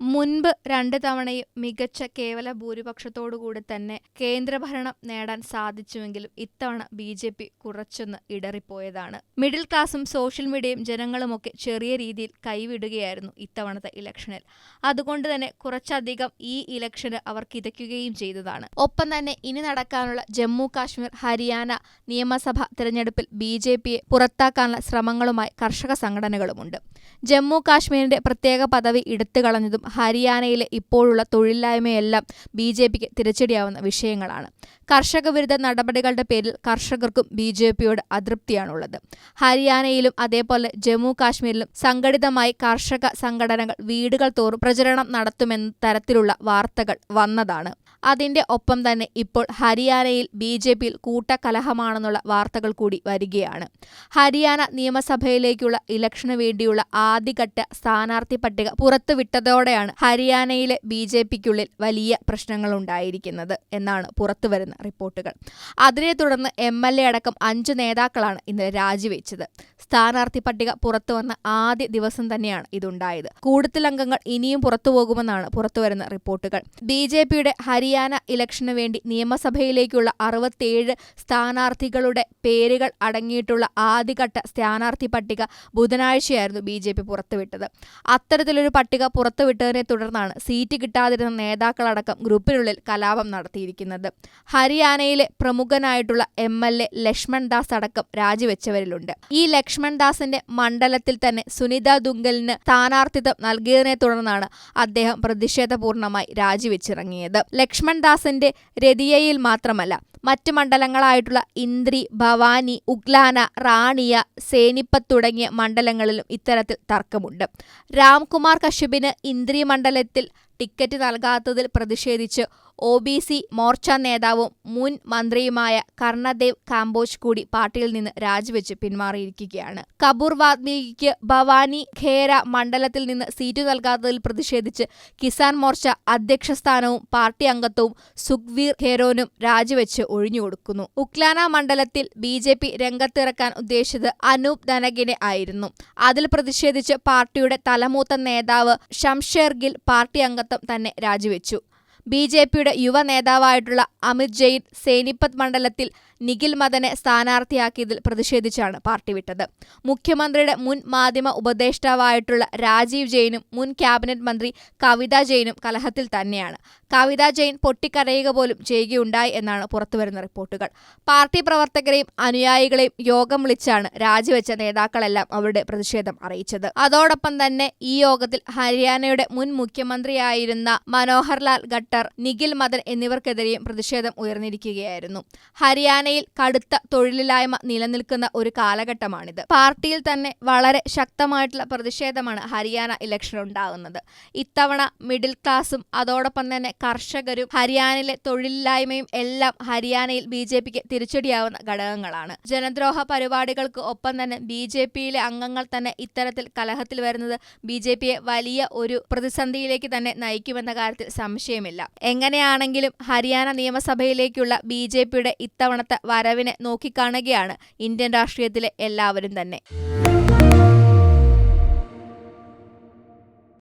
മുൻപ് രണ്ട് തവണയും മികച്ച കേവല ഭൂരിപക്ഷത്തോടുകൂടി തന്നെ കേന്ദ്രഭരണം നേടാൻ സാധിച്ചുവെങ്കിലും ഇത്തവണ ബി ജെ പി കുറച്ചൊന്ന് ഇടറിപ്പോയതാണ്. മിഡിൽ ക്ലാസും സോഷ്യൽ മീഡിയയും ജനങ്ങളുമൊക്കെ ചെറിയ രീതിയിൽ കൈവിടുകയായിരുന്നു ഇത്തവണത്തെ ഇലക്ഷനിൽ. അതുകൊണ്ട് തന്നെ കുറച്ചധികം ഈ ഇലക്ഷന് അവർ കിതയ്ക്കുകയും ചെയ്തതാണ്. ഒപ്പം തന്നെ ഇനി നടക്കാനുള്ള ജമ്മു കാശ്മീർ ഹരിയാന നിയമസഭ തിരഞ്ഞെടുപ്പിൽ ബി ജെ പിയെ പുറത്താക്കാനുള്ള ശ്രമങ്ങളുമായി കർഷക സംഘടനകളുമുണ്ട്. ജമ്മു കാശ്മീരിന്റെ പ്രത്യേക പദവി എടുത്തുകളഞ്ഞതും ഹരിയാനയിലെ ഇപ്പോഴുള്ള തൊഴിലില്ലായ്മയെല്ലാം ബി ജെ പിക്ക് തിരിച്ചടിയാവുന്ന വിഷയങ്ങളാണ്. കർഷക വിരുദ്ധ നടപടികളുടെ പേരിൽ കർഷകർക്കും ബി ജെ പിയോട് അതൃപ്തിയാണുള്ളത്. ഹരിയാനയിലും അതേപോലെ ജമ്മു കാശ്മീരിലും സംഘടിതമായി കർഷക സംഘടനകൾ വീടുകൾ തോറും പ്രചരണം നടത്തുമെന്ന തരത്തിലുള്ള വാർത്തകൾ വന്നതാണ്. അതിന്റെ ഒപ്പം തന്നെ ഇപ്പോൾ ഹരിയാനയിൽ ബി ജെ പിയിൽ കൂട്ടക്കലഹമാണെന്നുള്ള വാർത്തകൾ കൂടി വരികയാണ്. ഹരിയാന നിയമസഭയിലേക്കുള്ള ഇലക്ഷന് വേണ്ടിയുള്ള ആദ്യഘട്ട സ്ഥാനാർത്ഥി പട്ടിക പുറത്തുവിട്ടതോടെയാണ് ഹരിയാനയിലെ ബി ജെ പിക്കുള്ളിൽ വലിയ പ്രശ്നങ്ങളുണ്ടായിരിക്കുന്നത് എന്നാണ് പുറത്തുവരുന്ന റിപ്പോർട്ടുകൾ. അതിനെ തുടർന്ന് എം എൽ എ അടക്കം അഞ്ചു നേതാക്കളാണ് ഇന്ന് രാജിവെച്ചത്. സ്ഥാനാർത്ഥി പട്ടിക പുറത്തുവന്ന ആദ്യ ദിവസം തന്നെയാണ് ഇതുണ്ടായത്. കൂടുതൽ അംഗങ്ങൾ ഇനിയും പുറത്തുപോകുമെന്നാണ് പുറത്തുവരുന്ന റിപ്പോർട്ടുകൾ. ബി ജെ പിയുടെ ഹരിയാന ഇലക്ഷന് വേണ്ടി നിയമസഭയിലേക്കുള്ള അറുപത്തിയേഴ് സ്ഥാനാർത്ഥികളുടെ പേരുകൾ അടങ്ങിയിട്ടുള്ള ആദ്യഘട്ട സ്ഥാനാർത്ഥി പട്ടിക ബുധനാഴ്ചയായിരുന്നു ബി ജെ പി പുറത്തുവിട്ടത്. അത്തരത്തിലൊരു പട്ടിക പുറത്തുവിട്ടതിനെ തുടർന്നാണ് സീറ്റ് കിട്ടാതിരുന്ന നേതാക്കളടക്കം ഗ്രൂപ്പിനുള്ളിൽ കലാപം നടത്തിയിരിക്കുന്നത്. ഹരിയാനയിലെ പ്രമുഖനായിട്ടുള്ള M L A Lakshman Das അടക്കം രാജിവെച്ചവരിലുണ്ട്. ഈ ലക്ഷ്മൺ ദാസിന്റെ മണ്ഡലത്തിൽ തന്നെ സുനിത ദുങ്കലിന് സ്ഥാനാർത്ഥിത്വം നൽകിയതിനെ തുടർന്നാണ് അദ്ദേഹം പ്രതിഷേധപൂർണമായി രാജിവെച്ചിറങ്ങിയത്. ലക്ഷ്മൺ ദാസിന്റെ രതിയയിൽ മാത്രമല്ല. മറ്റ് മണ്ഡലങ്ങളായിട്ടുള്ള ഇന്ദ്രി ഭവാനി ഉഗ്ലാന റാണിയ സേനിപ്പത്ത് തുടങ്ങിയ മണ്ഡലങ്ങളിലും ഇത്തരത്തിൽ തർക്കമുണ്ട്. രാംകുമാർ കശ്യപിന് ഇന്ദ്രി മണ്ഡലത്തിൽ ടിക്കറ്റ് നൽകാത്തതിൽ പ്രതിഷേധിച്ച് ഒ ബി സി മോർച്ച നേതാവും മുൻ മന്ത്രിയുമായ കർണദേവ് കാംബോജ് കൂടി പാർട്ടിയിൽ നിന്ന് രാജിവെച്ച് പിന്മാറിയിരിക്കുകയാണ്. കപൂർ വാത്മീകിക്ക് ഭവാനി ഖേര മണ്ഡലത്തിൽ നിന്ന് സീറ്റ് നൽകാത്തതിൽ പ്രതിഷേധിച്ച് കിസാൻ മോർച്ച അധ്യക്ഷസ്ഥാനവും പാർട്ടി അംഗത്വവും സുഖ്വീർ ഖേരോനും രാജിവെച്ച് ഒഴിഞ്ഞുകൊടുക്കുന്നു ഉക്ലാന മണ്ഡലത്തിൽ ബി ജെ പി രംഗത്തിറക്കാൻ ഉദ്ദേശിച്ചത് അനൂപ് ധനകിനെ ആയിരുന്നു. അതിൽ പ്രതിഷേധിച്ച് പാർട്ടിയുടെ തലമൂത്ത നേതാവ് ഷംഷേർ ഗിൽ പാർട്ടി അംഗത്വം തന്നെ രാജിവെച്ചു. ബി ജെ പിയുടെ യുവ നേതാവായിട്ടുള്ള അമിത് ജെയിൻ സേനിപ്പത്ത് മണ്ഡലത്തിൽ നിഖിൽ മദനെ സ്ഥാനാർത്ഥിയാക്കിയതിൽ പ്രതിഷേധിച്ചാണ് പാർട്ടി വിട്ടത്. മുഖ്യമന്ത്രിയുടെ മുൻ മാധ്യമ ഉപദേഷ്ടാവായിട്ടുള്ള രാജീവ് ജെയിനും മുൻ ക്യാബിനറ്റ് മന്ത്രി കവിത ജെയിനും കലഹത്തിൽ തന്നെയാണ്. കവിത ജെയിൻ പൊട്ടിക്കരയുക പോലും ചെയ്യുകയുണ്ടായി എന്നാണ് പുറത്തുവരുന്ന റിപ്പോർട്ടുകൾ. പാർട്ടി പ്രവർത്തകരെയും അനുയായികളെയും യോഗം വിളിച്ചാണ് രാജിവെച്ച നേതാക്കളെല്ലാം അവരുടെ പ്രതിഷേധം അറിയിച്ചത്. അതോടൊപ്പം തന്നെ ഈ യോഗത്തിൽ ഹരിയാനയുടെ മുൻ മുഖ്യമന്ത്രിയായിരുന്ന മനോഹർലാൽ ഖട്ടർ നിഖിൽ മദൻ എന്നിവർക്കെതിരെയും പ്രതിഷേധം ഉയർന്നിരിക്കുകയായിരുന്നു. ഹരിയാനയിൽ കടുത്ത തൊഴിലില്ലായ്മ നിലനിൽക്കുന്ന ഒരു കാലഘട്ടമാണിത്. പാർട്ടിയിൽ തന്നെ വളരെ ശക്തമായിട്ടുള്ള പ്രതിഷേധമാണ് ഹരിയാന ഇലക്ഷൻ ഉണ്ടാകുന്നത്. ഇത്തവണ മിഡിൽ ക്ലാസും അതോടൊപ്പം തന്നെ കർഷകരും ഹരിയാനയിലെ തൊഴിലില്ലായ്മയും എല്ലാം ഹരിയാനയിൽ ബി ജെ പിക്ക് തിരിച്ചടിയാവുന്ന ഘടകങ്ങളാണ്. ജനദ്രോഹ പരിപാടികൾക്ക് ഒപ്പം തന്നെ ബി ജെ പിയിലെ അംഗങ്ങൾ തന്നെ ഇത്തരത്തിൽ കലഹത്തിൽ വരുന്നത് ബി ജെ പിയെ വലിയ ഒരു പ്രതിസന്ധിയിലേക്ക് തന്നെ നയിക്കുമെന്ന കാര്യത്തിൽ സംശയമില്ല. എങ്ങനെയാണെങ്കിലും ഹരിയാന നിയമസഭയിലേക്കുള്ള ബി ജെ പിയുടെ ഇത്തവണത്തെ വരവിനെ നോക്കിക്കാണുകയാണ് ഇന്ത്യൻ രാഷ്ട്രീയത്തിലെ എല്ലാവരും തന്നെ.